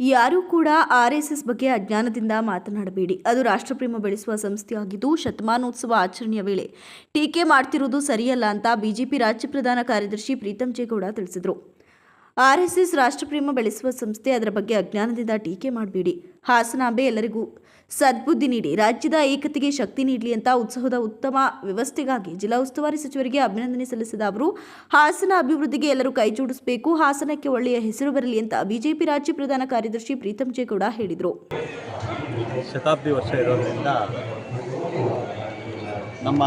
ಯಾರೂ ಕೂಡ R S S ಬಗ್ಗೆ ಅಜ್ಞಾನದಿಂದ ಮಾತನಾಡಬೇಡಿ. ಅದು ರಾಷ್ಟ್ರಪ್ರೇಮ ಬೆಳೆಸುವ ಸಂಸ್ಥೆಯಾಗಿದ್ದು ಶತಮಾನೋತ್ಸವ ಆಚರಣೆಯ ವೇಳೆ. ಟೀಕೆ ಮಾಡ್ತಿರುವುದು ಸರಿಯಲ್ಲ ಅಂತ ಬಿಜೆಪಿ ರಾಜ್ಯ ಪ್ರಧಾನ ಕಾರ್ಯದರ್ಶಿ ಪ್ರೀತಂ ಜೇಗೌಡ ತಿಳಿಸಿದರು. ಆರ್ ಎಸ್ ಎಸ್ ರಾಷ್ಟ್ರಪ್ರೇಮ ಬೆಳೆಸುವ ಸಂಸ್ಥೆ ಅದರ ಬಗ್ಗೆ ಅಜ್ಞಾನದಿಂದ ಟೀಕೆ ಮಾಡಬೇಡಿ. ಹಾಸನಾಂಬೆ ಎಲ್ಲರಿಗೂ ಸದ್ಬುದ್ಧಿ ನೀಡಿ. ರಾಜ್ಯದ ಏಕತೆಗೆ ಶಕ್ತಿ ನೀಡಲಿ ಅಂತ ಉತ್ಸವದ ಉತ್ತಮ ವ್ಯವಸ್ಥೆಗಾಗಿ ಜಿಲ್ಲಾ ಉಸ್ತುವಾರಿ ಸಚಿವರಿಗೆ ಅಭಿನಂದನೆ ಸಲ್ಲಿಸಿದ ಅವರು, ಹಾಸನ ಅಭಿವೃದ್ಧಿಗೆ ಎಲ್ಲರೂ ಕೈಜೋಡಿಸಬೇಕು ಹಾಸನಕ್ಕೆ ಒಳ್ಳೆಯ ಹೆಸರು ಬರಲಿ ಅಂತ ಬಿಜೆಪಿ ರಾಜ್ಯ ಪ್ರಧಾನ ಕಾರ್ಯದರ್ಶಿ ಪ್ರೀತಂ ಜೇಗೌಡ ಹೇಳಿದರು. ಶತಾಬ್ದಿ ವರ್ಷ ಇರೋದ್ರಿಂದ ನಮ್ಮ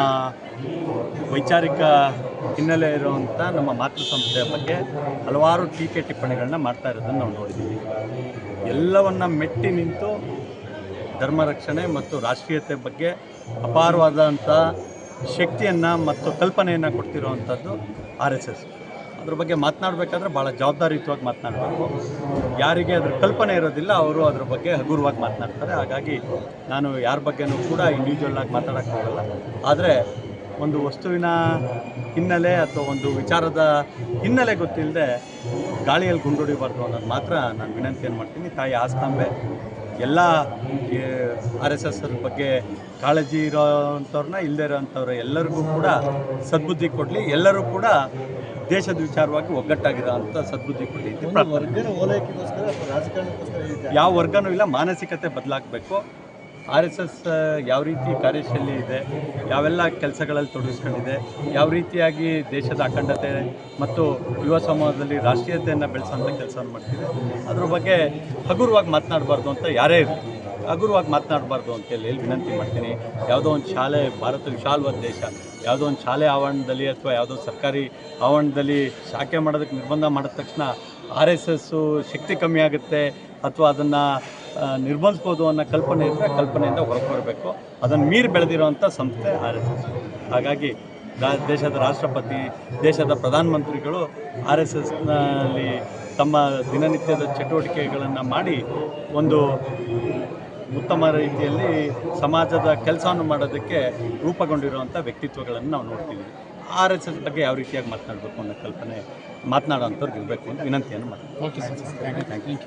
ವೈಚಾರಿಕ ಹಿನ್ನೆಲೆ ಇರುವಂಥ ನಮ್ಮ ಮಾತೃ ಸಂಸ್ಥೆಯ ಬಗ್ಗೆ ಹಲವಾರು ಟೀಕೆ ಟಿಪ್ಪಣಿಗಳನ್ನ ಮಾಡ್ತಾ ಇರೋದನ್ನು ನಾವು ನೋಡಿದ್ದೀವಿ. ಎಲ್ಲವನ್ನ ಮೆಟ್ಟಿ ನಿಂತು ಧರ್ಮ ರಕ್ಷಣೆ ಮತ್ತು ರಾಷ್ಟ್ರೀಯತೆ ಬಗ್ಗೆ ಅಪಾರವಾದಂಥ ಶಕ್ತಿಯನ್ನು ಮತ್ತು ಕಲ್ಪನೆಯನ್ನು ಕೊಡ್ತಿರುವಂಥದ್ದು ಆರ್ ಎಸ್ ಎಸ್. ಅದ್ರ ಬಗ್ಗೆ ಮಾತನಾಡಬೇಕಾದ್ರೆ ಭಾಳ ಜವಾಬ್ದಾರಿಯುತವಾಗಿ ಮಾತನಾಡಬೇಕು. ಯಾರಿಗೆ ಅದ್ರ ಕಲ್ಪನೆ ಇರೋದಿಲ್ಲ, ಅವರು ಅದ್ರ ಬಗ್ಗೆ ಹಗುರವಾಗಿ ಮಾತನಾಡ್ತಾರೆ. ಹಾಗಾಗಿ ನಾನು ಯಾರ ಬಗ್ಗೆನೂ ಕೂಡ ಇಂಡಿವಿಜುವಲ್ ಆಗಿ ಮಾತಾಡೋಕ್ಕೆ ಹೋಗಲ್ಲ ಆದರೆ ಒಂದು ವಸ್ತುವಿನ ಹಿನ್ನೆಲೆ ಅಥವಾ ಒಂದು ವಿಚಾರದ ಹಿನ್ನೆಲೆ ಗೊತ್ತಿಲ್ಲದೆ ಗಾಳಿಯಲ್ಲಿ ಗುಂಡೊಡಿಬಾರ್ದು ಅನ್ನೋದು ಮಾತ್ರ ನಾನು ವಿನಂತಿಯನ್ನು ಮಾಡ್ತೀನಿ. ತಾಯಿ ಆಸ್ತಾಂಬೆ ಎಲ್ಲ ಆರ್ ಎಸ್ ಎಸ್ ಬಗ್ಗೆ ಕಾಳಜಿ ಇರೋವಂಥವ್ರನ್ನ ಇಲ್ಲದೇ ಇರೋವಂಥವ್ರು ಎಲ್ಲರಿಗೂ ಕೂಡ ಸದ್ಬುದ್ಧಿ ಕೊಡಲಿ. ಎಲ್ಲರೂ ಕೂಡ ದೇಶದ ವಿಚಾರವಾಗಿ ಒಗ್ಗಟ್ಟಾಗಿರೋ ಅಂಥ ಸದ್ಬುದ್ಧಿ ಈ ಯಾವ ವರ್ಗನೂ ಇಲ್ಲ ಮಾನಸಿಕತೆ ಬದಲಾಗಬೇಕು. ಆರ್ ಎಸ್ ಎಸ್ ಯಾವ ರೀತಿ ಕಾರ್ಯಶೈಲಿ ಇದೆ, ಯಾವೆಲ್ಲ ಕೆಲಸಗಳಲ್ಲಿ ತೊಡಗಿಸ್ಕೊಂಡಿದೆ, ಯಾವ ರೀತಿಯಾಗಿ ದೇಶದ ಅಖಂಡತೆ ಮತ್ತು ಯುವ ಸಮೂಹದಲ್ಲಿ ರಾಷ್ಟ್ರೀಯತೆಯನ್ನು ಬೆಳೆಸೋಂಥ ಕೆಲಸವನ್ನು ಮಾಡ್ತಿದೆ. ಅದ್ರ ಬಗ್ಗೆ ಹಗುರವಾಗಿ ಮಾತನಾಡಬಾರ್ದು ಅಂತ ಯಾರೇ ಇರಲಿ, ಹಗುರವಾಗಿ ಮಾತನಾಡಬಾರ್ದು ಅಂತೇಳಿ ಹೇಳಿ ವಿನಂತಿ ಮಾಡ್ತೀನಿ. ಯಾವುದೋ ಒಂದು ಶಾಲೆ, ಭಾರತ ವಿಶಾಲವಾದ ದೇಶ, ಯಾವುದೋ ಒಂದು ಶಾಲೆ ಆವರಣದಲ್ಲಿ ಅಥವಾ ಯಾವುದೋ ಸರ್ಕಾರಿ ಆವರಣದಲ್ಲಿ ಶಾಖೆ ಮಾಡೋದಕ್ಕೆ ನಿರ್ಬಂಧ ಮಾಡಿದ ತಕ್ಷಣ ಆರ್ ಎಸ್ ಎಸ್ಸು ಶಕ್ತಿ ಕಮ್ಮಿ ಆಗುತ್ತೆ, ಅಥವಾ ಅದನ್ನು ನಿರ್ಬಂಧಿಸ್ಬೋದು ಅನ್ನೋ ಕಲ್ಪನೆ ಇದ್ದರೆ ಕಲ್ಪನೆಯಿಂದ ಹೊರಗೆ ಬರಬೇಕು ಅದನ್ನು ಮೀರಿ ಬೆಳೆದಿರೋವಂಥ ಸಂಸ್ಥೆ ಆರ್ ಎಸ್ ಎಸ್. ಹಾಗಾಗಿ ರಾ ದೇಶದ ರಾಷ್ಟ್ರಪತಿ ದೇಶದ ಪ್ರಧಾನಮಂತ್ರಿಗಳು ಆರ್ ಎಸ್ ಎಸ್ನಲ್ಲಿ ತಮ್ಮ ದಿನನಿತ್ಯದ ಚಟುವಟಿಕೆಗಳನ್ನು ಮಾಡಿ ಒಂದು ಉತ್ತಮ ರೀತಿಯಲ್ಲಿ ಸಮಾಜದ ಕೆಲಸವನ್ನು ಮಾಡೋದಕ್ಕೆ ರೂಪುಗೊಂಡಿರುವಂಥ ವ್ಯಕ್ತಿತ್ವಗಳನ್ನು ನಾವು ನೋಡ್ತೀವಿ. ಆರ್ ಎಸ್ ಎಸ್ ಬಗ್ಗೆ ಯಾವ ರೀತಿಯಾಗಿ ಮಾತನಾಡಬೇಕು ಅನ್ನೋ ಕಲ್ಪನೆ ಮಾತನಾಡೋಂಥವ್ರಿಗೆ ಇರಬೇಕು ಅಂತ ವಿನಂತಿಯನ್ನು ಮಾಡ್ತೀನಿ. Okay sir thank you thank you